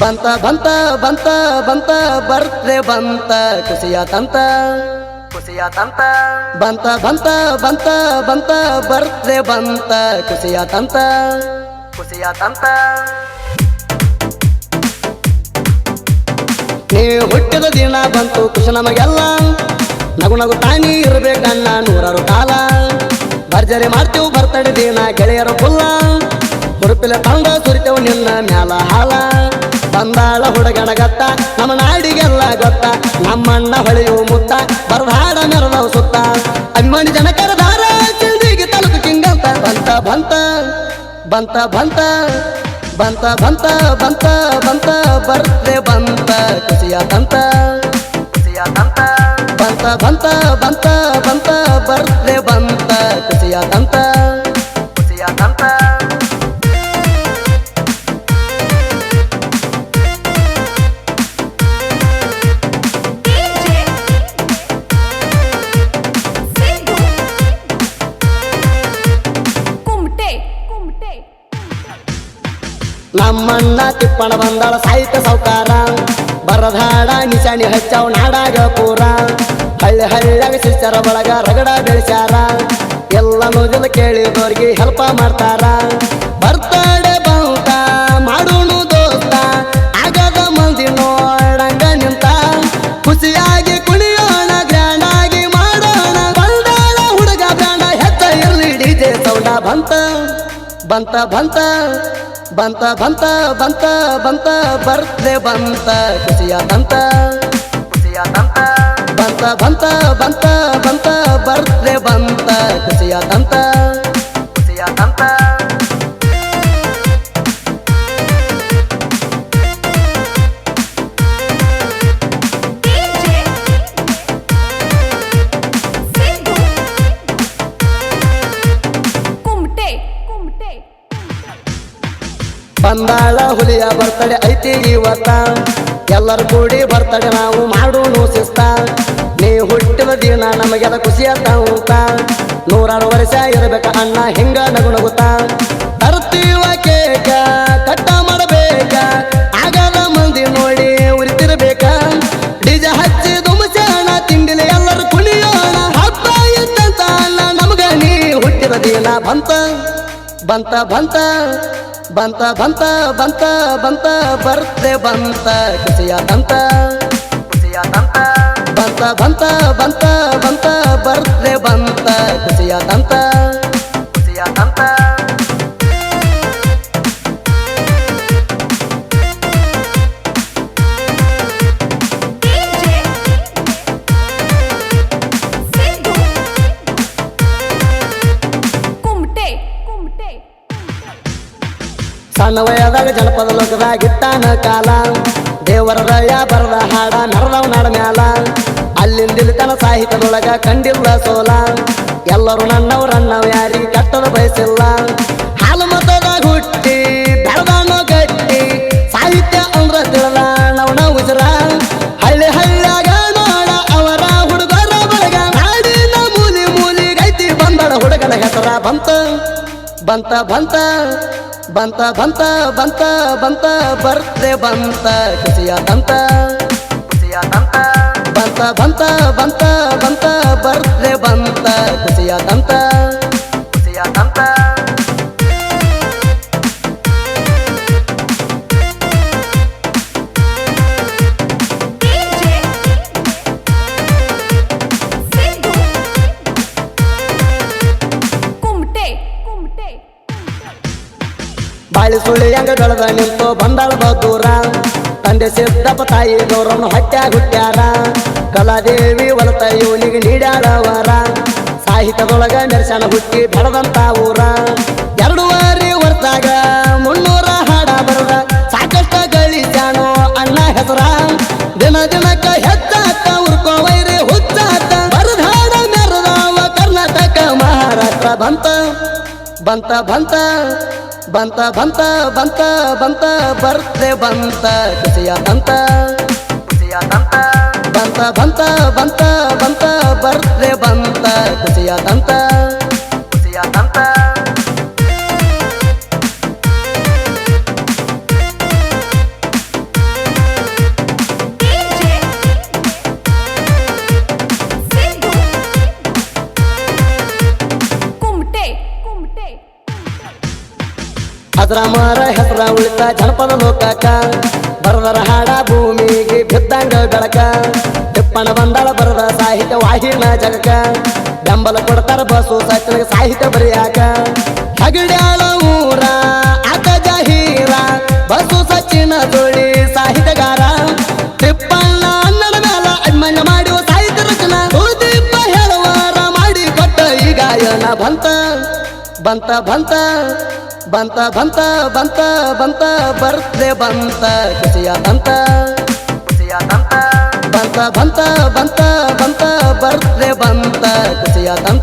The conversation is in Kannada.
ಬಂತ ಬಂತ ಬಂತ ಬಂತ ಬರ್ತ್ರೆ ಬಂತ ಖುಷಿಯ ತಂತ. ಖುಷಿಯ ತಂತ. ಬಂತ ಬಂತ ಬಂತ ಬಂತ ಬರ್ತ್ರೆ ಬಂತ ಖುಷಿಯ ತಂತ. ಖುಷಿಯ ತಂತ. ನೀ ಹುಟ್ಟಿದ ದಿನ ಬಂತು ಖುಷಿ ನಮಗೆಲ್ಲ. ನಗು ನಗು ತಾನಿ ಇರ್ಬೇಕನ್ನ ನೂರಾರು ಕಾಲ. ಭರ್ಜರಿ ಮಾಡ್ತೇವೆ ಬರ್ತಡೆ ದಿನ ಗೆಳೆಯರು ಫುಲ್ಲ ಹುರುಪಿಲೆ ತಂದ ಸುರಿತೇವು ನಿನ್ನ ಮ್ಯಾಲ ಹಾಲ. ಬಂದಾಳ ಹುಡುಗನ ಗತ್ತ, ನಮ್ಮ ನಾಡಿಗೆಲ್ಲ ಗೊತ್ತ, ನಮ್ಮಣ್ಣ ಹೊಳೆಯುವ ಮುತ್ತ ಬರದಾಡ ಮೆರದವು ಸುತ್ತ. ಅಭಿಮಾನಿ ಜನ ಕರೆದಾರ ಸಿಂಧಿಗೆ ತಲುಪು ಕಿಂಗಂತ ಬಂತ ಬಂತ ಬಂತ ಬಂತ ಬಂತ ಬಂತ ಬಂತ ಬಂತ ಬರ್ತೆ ಬಂತ ಖುಷಿಯಾತಂತ ಬಂತ ಬಂತ ಬಂತ ಬಂತ ನಮ್ಮಣ್ಣ ತಿಪ್ಪಣ ಬಂದಾಳ ಸಾಹಿತ್ಯ ಸೌಕಾರ ಬರದಾಡ, ನಿಶಾಣಿ ಹಚ್ಚಾವ್ ನಾಡಾಗ ಪೂರ. ಹಳ್ಳಿ ಹಳ್ಳಿಯಾಗ ಶಿಷ್ಯರ ಬಳಗ ರಗಡ ಬೆಳೆಸ್ಯಾರ. ಎಲ್ಲ ನೋದಿಲ್ಲ ಕೇಳಿದವ್ರಿಗೆ ಹೆಲ್ಪ ಮಾಡ್ತಾರ. ಬರ್ತಾಡೆ ಬಂತ ಮಾಡೋನು ದೋಸ್ತ. ಆಗದ ಮಂದಿ ನೋಡಂಗ ನಿಂತ. ಖುಷಿಯಾಗಿ ಕುಣಿಯೋಣ ಗ್ರ್ಯಾಂಡ್ ಆಗಿ ಮಾಡೋಣ. ಬಂದಾಳ ಹುಡುಗ ಬ್ಯಾಂಡ ಹೆಚ್ಚ ಇರ್ಲಿ ಡಿಜೆ ಸೌಂಡ. ಬಂತ ಬಂತ ಬಂತ. ಬಂತ ಬಂತ ಬಂತ ಬಂತ ಬರ್ತೆ ಬಂತ ಖುಷಿಯ ಬಂತ ಖುಷಿಯ ಬಂತ ಬಂತ ಬಂತ ಬಂತ ಬರ್ತೆ ಬಂತ ಖುಷಿಯಾತಂತ ಬಂದಾಳ, ಹುಲಿಯ ಬರ್ತಡೆ ಐತಿ ಇವತ್ತ. ಎಲ್ಲರೂ ಕೂಡಿ ಬರ್ತಡೆ ನಾವು ಮಾಡೋನು ಶಿಸ್ತ. ನೀ ಹುಟ್ಟಿದ ದಿನ ನಮಗೆಲ್ಲ ಖುಷಿಯಾತ ಊಟ ನೂರಾರು ವರ್ಷ ಇರಬೇಕ ಅಣ್ಣ, ಹೆಂಗ ನಗು ನಗುತ್ತ ತರ್ತೀವ ಕೇಕ, ಕಟ್ಟ ಮಾಡಬೇಕ. ಆಗದ ಮಂದಿ ನೋಡಿ ಉರಿತಿರ್ಬೇಕ. ಡಿಜ ಹಚ್ಚಿ ದುಮಸೋಣ ತಿಂಡಿಲಿ ಎಲ್ಲರೂ ಕುಣಿಯೋಣ. ಹಬ್ಬ ಇದ್ದಂತ ಅಣ್ಣ, ನಮಗ ನೀ ಹುಟ್ಟಿದ ದಿನ ಬಂತ ಬಂತ ಬಂತ. ಬಂತ ಬಂತ ಬಂತ ಬಂತ ಬರ್ತೆ ಬಂತ ಖುಷಿಯಾತಂತ ಖುಷಿಯಾತಂತ ಬಂತ ಬಂತ ಬಂತ ಬಂತ ಬರ್ತೆ ಬಂತ ಖುಷಿಯಾತಂತ ಸಣ್ಣ ವಯದಾಗ ಜನಪದ ಲೋಕದಾಗ ಇಟ್ಟಾನ ಕಾಲ. ದೇವರ ದಯ ಬರದ ಹಾಡ ನರದವ್ ನಾಡ ಮ್ಯಾಲ. ಅಲ್ಲಿಂದಿಲ್ತನ ತನ ಸಾಹಿತ್ಯದೊಳಗ ಕಂಡಿಲ್ಲ ಸೋಲ. ಎಲ್ಲರೂ ನನ್ನವ್ರನ್ನವ್ ಯಾರಿ ಕಟ್ಟದ ಬಯಸಿಲ್ಲ. ಹಾಲು ಮತದಾಗ ಹುಟ್ಟಿ ಬೆಳದಾನೋ ಗಟ್ಟಿ, ಸಾಹಿತ್ಯ ಅಂದ್ರ ತಿಳದ ನವನ ಉಜರ ಹಳ್ಳಿ ಹಳ್ಳಿಯಾಗ ನೋಡ ಅವರ ಹುಡುಗರ ಬಳಗ. ನಾಡಿನ ಮೂಲಿ ಮೂಲಿ ಗೈತಿ ಬಂದಳ ಹುಡುಗನ ಹೆಸರ ಬಂತ ಬಂತ ಬಂತ. ಬಂತ ಬಂತ ಬಂತ ಬಂತ ಬರ್ತೆ ಬಂತ ಕಿಸಿಯ ಬಂತ ಬಂತ ಬಂತ ಬಂತ ಬಂತ ಬರ್ತೆ ಬಂತ ಕಿಸಿಯ ಖುಷಿಯಾತಂತ ಬಾಳಿ ಸುಳಿ ಹೆಂಗ ಬೆಳೆದ ನಿಂತು ಬಂದಾಳ ಬದೂರ ತಂದೆ ಸಿದ್ದಪ್ಪ ತಾಯಿ ಗೌರವನ ಹಟ್ಟ್ಯಾಗ ಹುಟ್ಟ್ಯಾರ ಕಲಾದೇವಿ ಒಲತ ಇವನಿಗೆ ನೀಡ್ಯಾಳ ವರ ಸಾಹಿತ್ಯದೊಳಗ ಮೆರ್ಸನ ಹುಟ್ಟಿ ಬೆಳೆದಂತ ಊರ. ಎರಡೂವರೆ ಹೊರತಾಗ ಮುನ್ನೂರ ಹಾಡ ಬರದ. ಸಾಕಷ್ಟ ಗಳಿಸ್ಯಾನೋ ಅಣ್ಣ ಹೆಸರ. ದಿನ ದಿನಕ್ಕ ಹೆಚ್ಚಾತ ಉರ್ಕೋ ವೈರಿ ಹತ್ತ ಬರದ ಕರ್ನಾಟಕ ಮಹಾರಾಷ್ಟ್ರ ಬಂತ. ಬಂತ ಬಂತ. ಬಂತ ಬಂತ ಬಂತ ಬಂತ ಬರ್ತೆ ಬಂತ ಖುಷಿಯಾತಂತ ಬಂತ ಬಂತ ಬಂತ ಬಂತ ಅಜ್ರಾಮರ ಹೆಸರ ಉಳಿತ, ಜನಪದ ಲೋಕಕ ಬರದರ ಹಾಡ ಭೂಮಿಗೆ ಬಿದ್ದಂಗ ಬೆಳಕ. ತಿಪ್ಪಣ ಬಂದಳ ಬರದ ಸಾಹಿತ್ಯ ವಾಹಿನ ಜಗಕ ಬೆಂಬಲ ಕೊಡ್ತಾರ ಬಸು ಸಚಿನ ಸಾಹಿತ್ಯ ಬರೆಯಾಕ. ಹಗಡ್ಯಾಳ ಊರ ಆತ ಜಹೀರ. ಬಸು ಸಚಿನ ಜೋಡಿ ಸಾಹಿತ್ಯಗಾರ. ತಿಪ್ಪಣ್ಣ ಅನ್ನದ ಮೇಲ ಅಭಿಮನ್ಯ ಮಾಡುವ ಸಾಹಿತ್ಯ ರಚನ. ಸುದೀಪ ಹೇಳುವಾರ ಮಾಡಿ ಕೊಟ್ಟ ಈ ಗಾಯನ ಬಂತ ಬಂತ ಬಂತ ಬಂತ ಬಂತ ಬಂತ ಬಂತ ಬರ್ತೆ ಬಂತ ಖುಷಿಯ ಬಂತ ಖುಷಿಯ ಬಂತ ಬಂತ ಬಂತ ಬಂತ ಬಂತ ಬರ್ತೆ ಬಂತ ಖುಷಿಯ ಬಂತ